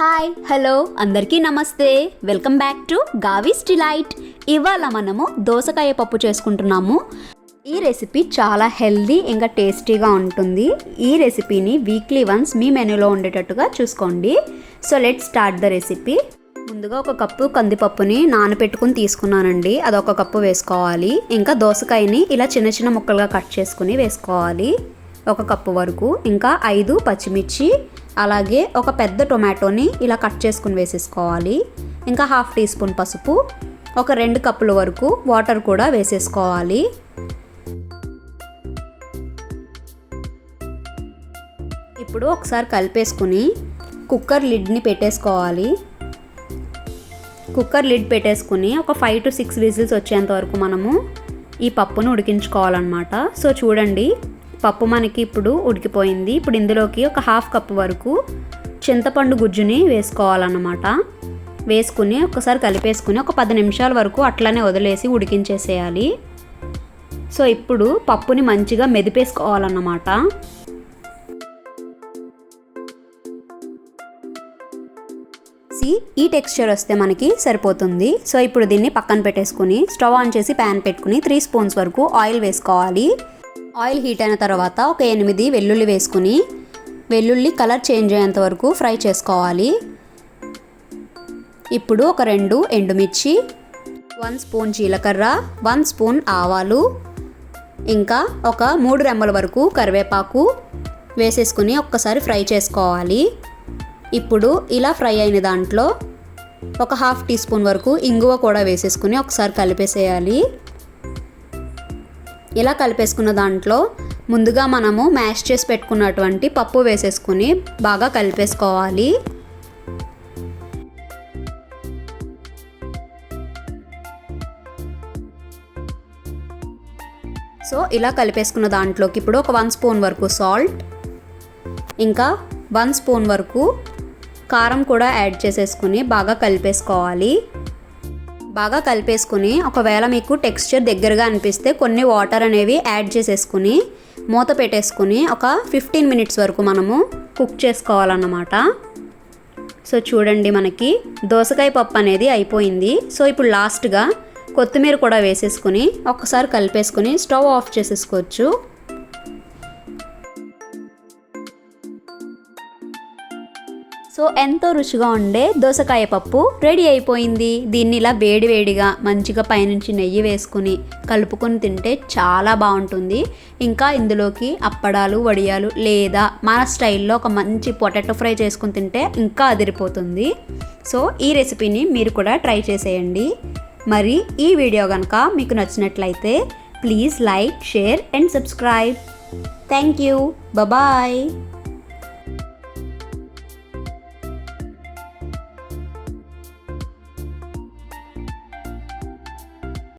Hi hello అందరికీ నమస్తే. Welcome back to Gavi's delight. ఇవాళ మనము దోసకాయ పప్పు చేసుకుంటున్నాము. ఈ రెసిపీ చాలా హెల్దీ ఇంకా టేస్టీగా ఉంటుంది. ఈ రెసిపీని వీక్లీ వన్స్ మీ మెనూలో ఉండేటట్టుగా చూసుకోండి. So let start the recipe. ముందుగా ఒక కప్పు కందిపప్పుని నానబెట్టుకుని తీసుకున్నానండి. అది ఒక కప్పు వేసుకోవాలి. ఇంకా దోసకాయని ఇలా చిన్న చిన్న ముక్కలుగా కట్ చేసుకుని వేసుకోవాలి. ఒక కప్పు వరకు. ఇంకా ఐదు పచ్చిమిర్చి అలాగే ఒక పెద్ద టొమాటోని ఇలా కట్ చేసుకుని వేసేసుకోవాలి. ఇంకా హాఫ్ టీ స్పూన్ పసుపు ఒక రెండు కప్పుల వరకు వాటర్ కూడా వేసేసుకోవాలి. ఇప్పుడు ఒకసారి కలిపేసుకుని కుక్కర్ లిడ్ని పెట్టేసుకోవాలి. కుక్కర్ లిడ్ పెట్టేసుకుని ఒక ఫైవ్ టు సిక్స్ విజిల్స్ వచ్చేంత వరకు మనము ఈ పప్పును ఉడికించుకోవాలన్నమాట. సో చూడండి పప్పు మనకి ఇప్పుడు ఉడికిపోయింది. ఇప్పుడు ఇందులోకి ఒక హాఫ్ కప్ వరకు చింతపండు గుజ్జుని వేసుకోవాలన్నమాట. వేసుకుని ఒకసారి కలిపేసుకుని ఒక పది నిమిషాల వరకు అట్లనే వదిలేసి ఉడికించేసేయాలి. సో ఇప్పుడు పప్పుని మంచిగా మెదిపేసుకోవాలన్నమాట. ఈ టెక్స్చర్ వస్తే మనకి సరిపోతుంది. సో ఇప్పుడు దీన్ని పక్కన పెట్టేసుకుని స్టవ్ ఆన్ చేసి ప్యాన్ పెట్టుకుని త్రీ స్పూన్స్ వరకు ఆయిల్ వేసుకోవాలి. ఆయిల్ హీట్ అయిన తర్వాత ఒక ఎనిమిది వెల్లుల్లి వేసుకుని వెల్లుల్లి కలర్ చేంజ్ అయ్యేంత వరకు ఫ్రై చేసుకోవాలి. ఇప్పుడు ఒక రెండు ఎండుమిర్చి వన్ స్పూన్ జీలకర్ర వన్ స్పూన్ ఆవాలు ఇంకా ఒక మూడు రెమ్మల వరకు కరివేపాకు వేసేసుకుని ఒక్కసారి ఫ్రై చేసుకోవాలి. ఇప్పుడు ఇలా ఫ్రై అయిన దాంట్లో ఒక హాఫ్ టీ స్పూన్ వరకు ఇంగువ కూడా వేసేసుకుని ఒకసారి కలిపేసేయాలి. ఇలా కలిపేసుకున్న దాంట్లో ముందుగా మనము మ్యాష్ చేసి పెట్టుకున్నటువంటి పప్పు వేసేసుకుని బాగా కలిపేసుకోవాలి. సో ఇలా కలిపేసుకున్న దాంట్లోకి ఇప్పుడు ఒక వన్ స్పూన్ వరకు సాల్ట్ ఇంకా వన్ స్పూన్ వరకు కారం కూడా యాడ్ చేసేసుకుని బాగా కలిపేసుకోవాలి. బాగా కలిపేసుకుని ఒకవేళ మీకు టెక్స్చర్ దగ్గరగా అనిపిస్తే కొన్ని వాటర్ అనేవి యాడ్ చేసేసుకుని మూత పెట్టేసుకుని ఒక ఫిఫ్టీన్ మినిట్స్ వరకు మనము కుక్ చేసుకోవాలన్నమాట. సో చూడండి మనకి దోసకాయ పప్పు అనేది అయిపోయింది. సో ఇప్పుడు లాస్ట్గా కొత్తిమీర కూడా వేసేసుకుని ఒకసారి కలిపేసుకుని స్టవ్ ఆఫ్ చేసేసుకోవచ్చు. సో ఎంతో రుచిగా ఉండే దోసకాయ పప్పు రెడీ అయిపోయింది. దీన్ని ఇలా వేడివేడిగా మంచిగా పైనుంచి నెయ్యి వేసుకుని కలుపుకొని తింటే చాలా బాగుంటుంది. ఇంకా ఇందులోకి అప్పడాలు వడియాలు లేదా మన స్టైల్లో ఒక మంచి పొటాటో ఫ్రై చేసుకుని తింటే ఇంకా అదిరిపోతుంది. సో ఈ రెసిపీని మీరు కూడా ట్రై చేసేయండి. మరి ఈ వీడియో కనుక మీకు నచ్చినట్లయితే please like share and subscribe. Thank you. Bye